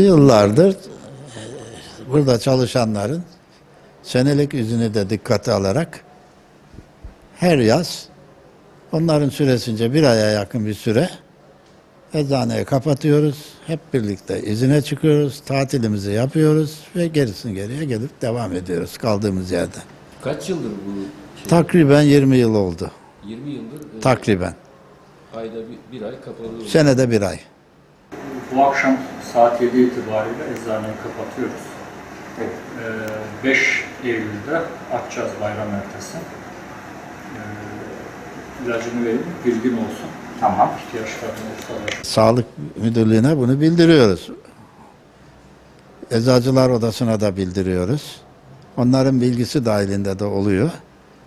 Yıllardır e, burada çalışanların senelik izini de dikkate alarak her yaz onların süresince bir aya yakın bir süre eczaneyi kapatıyoruz. Hep birlikte izine çıkıyoruz, tatilimizi yapıyoruz ve gerisini geriye gelip devam ediyoruz kaldığımız yerde. Kaç yıldır bu şey? Takriben 20 yıl oldu. 20 yıldır Takriben. ayda bir, bir ay kapalı. Senede bir ay. Bu akşam saat 7 itibariyle eczaneyi kapatıyoruz. Ee, 5 Eylül'de açacağız bayram ertesi. Ee, ilacını vereyim, bilgin olsun. Tamam. İhtiyaçların olursa Sağlık Müdürlüğü'ne bunu bildiriyoruz. Eczacılar Odası'na da bildiriyoruz. Onların bilgisi dahilinde de oluyor.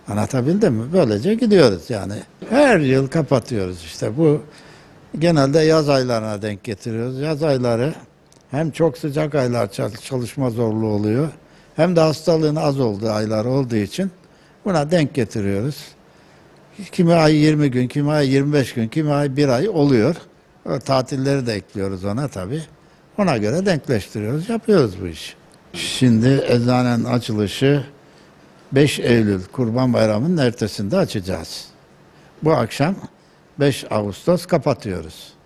Anlatabildim mi? Böylece gidiyoruz yani. Her yıl kapatıyoruz işte. Bu genelde yaz aylarına denk getiriyoruz. Yaz ayları hem çok sıcak aylar çal- çalışma zorluğu oluyor. Hem de hastalığın az olduğu aylar olduğu için buna denk getiriyoruz. Kimi ay 20 gün, kimi ay 25 gün, kimi ay 1 ay oluyor. O tatilleri de ekliyoruz ona tabii. Ona göre denkleştiriyoruz, yapıyoruz bu işi. Şimdi eczanenin açılışı 5 Eylül Kurban Bayramı'nın ertesinde açacağız. Bu akşam 5 Ağustos kapatıyoruz.